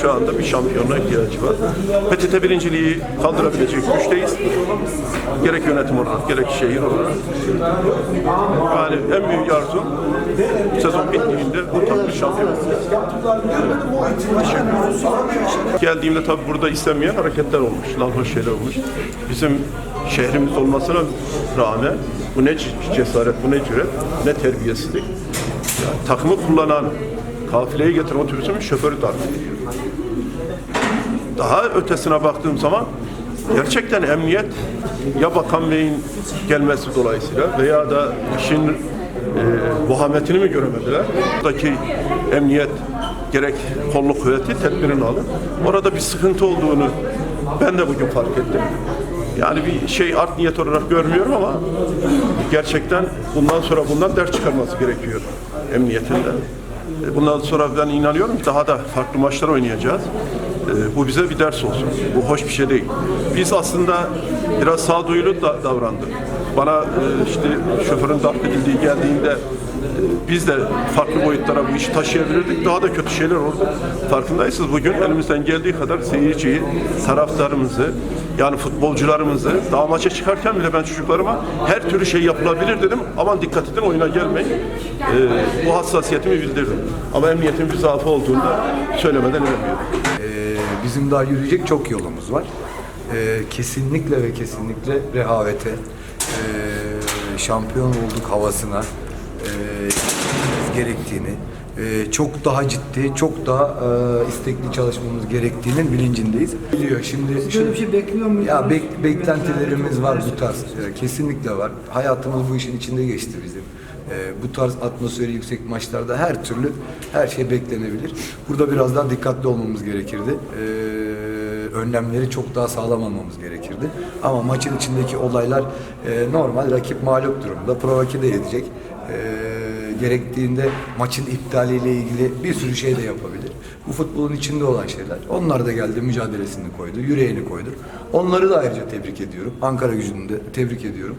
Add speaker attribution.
Speaker 1: şu anda bir şampiyonluğa ihtiyacı var. PTT birinciliği kaldırabilecek güçteyiz. Gerek yönetim olarak, gerek şehir olarak. Yani en büyük arzum sezon bittiğinde bu takımı şampiyon. Geldiğimde tabii burada istenmeyen hareketler olmuş, lanhoş şeyler olmuş. Bizim şehrimiz olmasına rağmen bu ne cesaret, bu ne cüret, ne terbiyesizlik. Yani takımı kullanan, kafileyi getiren otobüsün şoförü darp ediyor. Daha ötesine baktığım zaman gerçekten emniyet ya Bakan Bey'in gelmesi dolayısıyla veya da işin e, vahametini mi göremediler? Buradaki emniyet gerek kolluk kuvveti tedbirini alır. Orada bir sıkıntı olduğunu ben de bugün fark ettim. Yani bir şey art niyet olarak görmüyorum ama gerçekten bundan sonra bundan ders çıkarması gerekiyor emniyetinde. E, Bundan sonra ben inanıyorum ki daha da farklı maçlar oynayacağız. E, Bu bize bir ders olsun. Bu hoş bir şey değil. Biz aslında biraz sağduyulu da davrandık. Bana e, işte şoförün darp edildiği geldiğinde e, biz de farklı boyutlara bu işi taşıyabilirdik. Daha da kötü şeyler oldu. Farkındaysınız bugün elimizden geldiği kadar seyirciyi, taraftarımızı, yani futbolcularımızı daha maça çıkarken bile ben çocuklarıma her türlü şey yapılabilir dedim. Aman dikkat edin oyuna gelmeyin. Ee, bu hassasiyetimi bildirdim. Ama emniyetin bir zaafı olduğunu da söylemeden edemiyorum.
Speaker 2: Ee, bizim daha yürüyecek çok yolumuz var. Ee, kesinlikle ve kesinlikle rehavete, ee, şampiyon olduk havasına gitmemiz gerektiğini, ee, çok daha ciddi, çok daha ee, istekli çalışmamız gerektiğinin bilincindeyiz. Biliyor şimdi.
Speaker 3: Şöyle bir şey bekliyor muyuz?
Speaker 2: Ya bek- beklentilerimiz var bu tarz. Ee, kesinlikle var. Hayatımız bu işin içinde geçti bizim. Ee, bu tarz atmosferi yüksek maçlarda her türlü her şey beklenebilir. Burada biraz daha dikkatli olmamız gerekirdi. Ee, önlemleri çok daha sağlam almamız gerekirdi. Ama maçın içindeki olaylar e, normal rakip mağlup durumda. Provoke de edecek. Ee, gerektiğinde maçın iptaliyle ilgili bir sürü şey de yapabilir. Bu futbolun içinde olan şeyler. Onlar da geldi mücadelesini koydu, yüreğini koydu. Onları da ayrıca tebrik ediyorum. Ankara gücünü de tebrik ediyorum.